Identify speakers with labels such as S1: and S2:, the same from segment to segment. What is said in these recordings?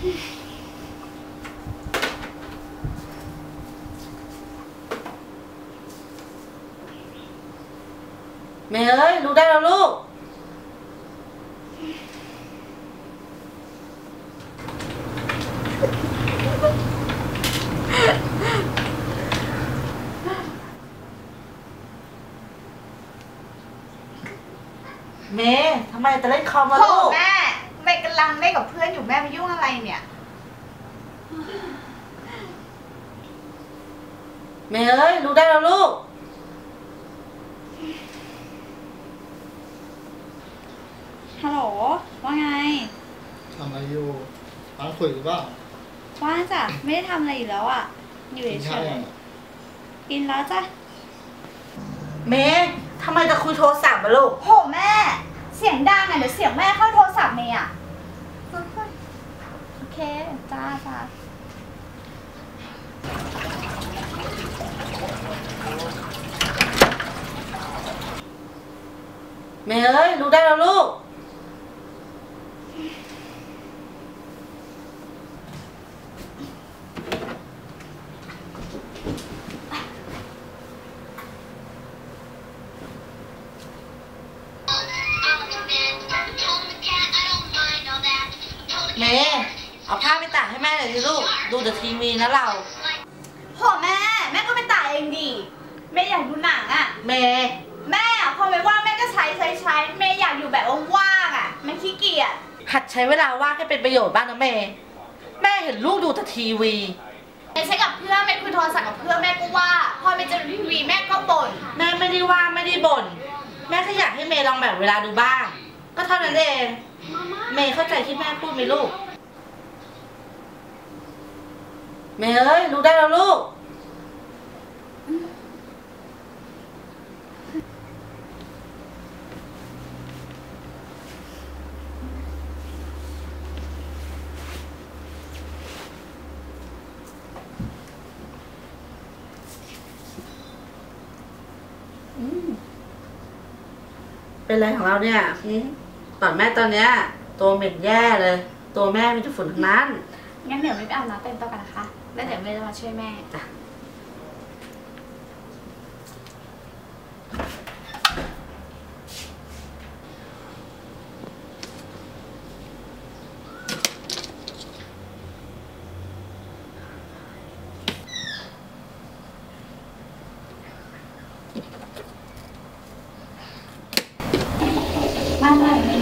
S1: เมย์เอ้ยรู้ได้แล้วลูก เมย์ทำไมจะเล่นคอมมา
S2: โห
S1: ลูก
S2: แม่ แม่กำลังเล่นกับเพื่อนอยู่แม่มายุ่งอะไรเนี่ย
S1: เมย์เอ้ยรู้ได้แล้วลูก
S3: ฮัลโหล ว่าไง
S4: ทำอะไรอยู่ร้านคุยหรือเปล่า
S3: ว่างจ้ะ ไม่ได้ทำอะไรอยู่แล้วอะ อยู่
S4: กิน
S3: เฉ
S4: ข้าวยยัง
S3: ๆกินแล้วจ้ะ
S1: เมย์ทำไมจะคุยโทรศัพท์มาลูก
S2: โหแม่ เสียงดังอะเดี๋ยวเสียงแม่เข้าโทรศัพท์เมย์อะ โอเค จ้าจ้า
S1: เมย์เอ้ย รู้ได้แล้วลูก เมย์เอาผ้าไปตากให้แม่หน่อยสิลูก ดูแต่ทีวีนะเรา
S2: โหแม่ แม่ก็ไปตายเองดิแม่อยากดูหนังอะ
S1: เมย์
S2: แม่อะพอไม่ว่างแม่ก็ใช้ใช้ใช้แม่อยากอยู่แบบว่างๆอะแม่ขี้เกียจ
S1: หัดใช้เวลาว่างให้เป็นประโยชน์บ้างนะเมย์แม่เห็นลูกดูแต่ทีวี
S2: แม่ใช้กับเพื่อนแม่คุยโทรศัพท์กับเพื่อนแม่ก็ว่า พอไปเจอทีวีแม่ก็บ่น
S1: แม่ไม่ได้ว่าไม่ได้บ่น แม่แค่อยากให้เมย์ลองแบ่งเวลาดูบ้าง ก็เท่านั้นเอง เมย์เข้าใจที่แม่พูดไหมลูก เมย์เอ้ยรู้ได้แล้วลูก เป็นไรของเราเนี่ย หืมตอนแม่ตอนเนี้ยตัวเหม็นแย่เลย ตัวแม่มีแต่ฝุ่นทั้งนั้น
S2: งั้นเดี๋ยวไม่ไปอาบน้ำเต็มตัวกันนะคะ แล้วเดี๋ยวเมย์จะมาช่วยแม่
S3: มา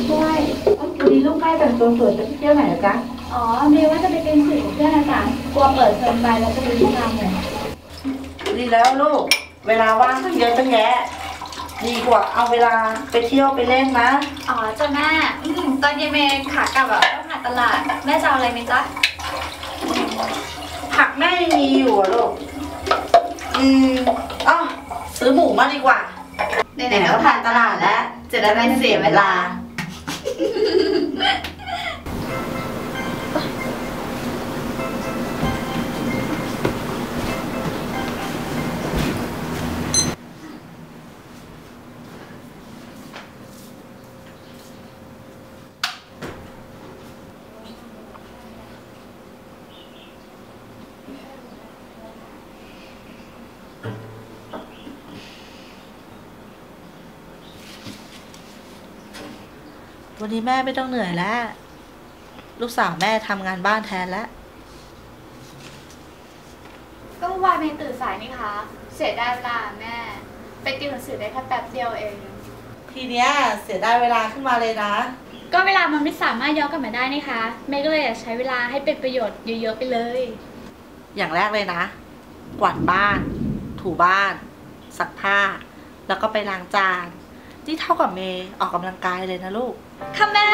S3: ช่วยวันนี้ลูกใกล้แต่งตัวสวยจะไปเที่ยวไหนเหรอจ๊ะอ๋อเมย์ว่าจะไปเป็นสื่อกับเพื่อนอาจารย์กลัวเปิดเทอมไปแล้วจะไปที่ทำเนี่ย
S1: ดีแล้วลูก เวลาว่างตั้งเยอะตั้งแยะ ดีกว่าเอาเวลาไปเที่ยวไปเล่นนะ
S2: อ๋อจ้ะแม่อืมตอนเย็นเมย์ขากลับอะต้องผ่านตลาด แม่จะเอาอะไรไหมจ๊ะ
S1: ผักแม่ยังมีอยู่อะลูก อืมอ๋อซื้อหมูมาดีกว่า
S2: ไหนๆก็ผ่านตลาดแล้ว จะได้ไม่เสียเวลา えっ!
S1: วันนี้แม่ไม่ต้องเหนื่อยแล้ว ลูกสาวแม่ทำงานบ้านแทนแล้ว
S2: ก็เมื่อวานเมย์ตื่นสายนี่คะ เสียดายเวลาแม่ ไปติวหนังสือได้แค่แป๊บเดียวเอง
S1: ทีเนี้ยเสียดายเวลาขึ้นมาเลยนะ
S3: ก็เวลามันไม่สามารถย้อนกลับมาได้นี่คะเมย์ก็เลยอยากใช้เวลาให้เป็นประโยชน์เยอะๆไปเลย
S1: อย่างแรกเลยนะ กวาดบ้าน ถูบ้าน ซักผ้า แล้วก็ไปล้างจาน นี่เท่ากับเมย์ออกกำลังกายเลยนะลูก
S3: ค่ะแม่